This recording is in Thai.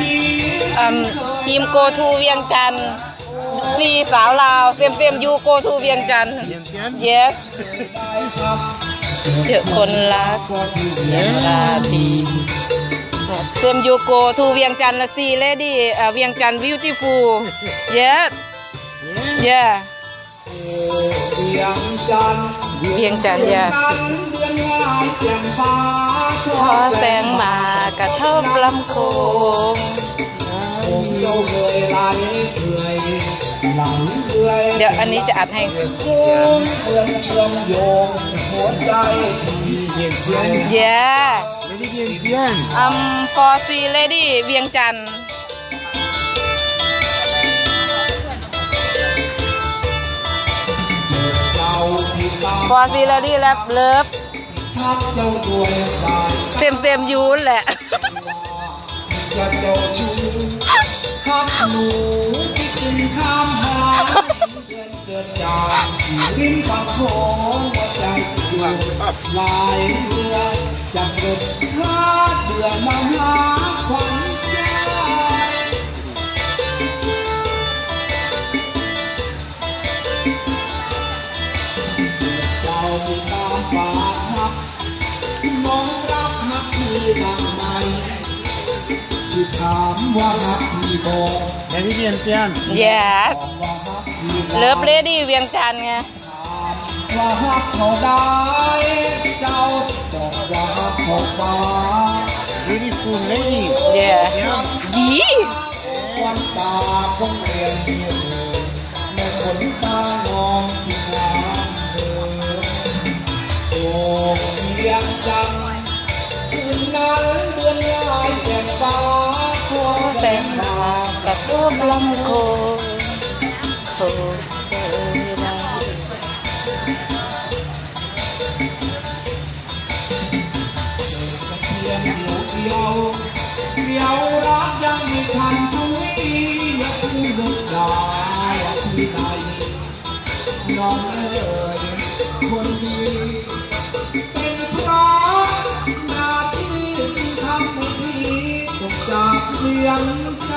ทีอืมทีมโกทูเวียงจันทร์ซีสาวลาวเซมเซมยูโกทูเวียงจันทร์ yes เจอคนรักเยราตีเซมยูโกทูเวียงจันทร์ละซีเลดี้เวียงจันทร์บิวตี้ฟูล yes yeah เวียงจันทร์ yeah นั้นเดือนงามแจ่มฟ้าขอแสงมากระทบลำโคงผมเจ้าเคยไหลเคยหลังเอื่อยเดี๋ยวอันนี้จะอัดให้โค้งเหมือนเชื่อมโยงหัวใจเวียงเสียง yeah ไม่ได้เวียงเสียง um for C lady เวียงจันทร์ ที่ตาม for C lady แลบเลิฟทักเจ้าด้วยสายเต็มเต็มยูนแหละจะเจ้าชู หักพี่ทางไหนที่ถามว่าหักพี่บอกแต่พี่เพียนเพียน yes ว่าหักพี่เลิฟเลดี้เวียงจันทร์ไงว่าหักเขาได้เจ้าบอกว่าหักเขาฟ้ายูนิฟูลเลดี้ yeah ยีวันตาคงเปลี่ยนเปลี่ยนเลยแม่คนตามองที่งามเธอโอ้เพียงจัง ระทบลำโคงโคงเจอได้เพียงเดียวเดียวเดียวรักยังไม่ทันทวีอยากพูดลึกดาอยากที่ไหนน้องเอ๋ยคนดีเป็นเพราะหน้าที่ที่ทำให้พี่ตกจากเพียงใจ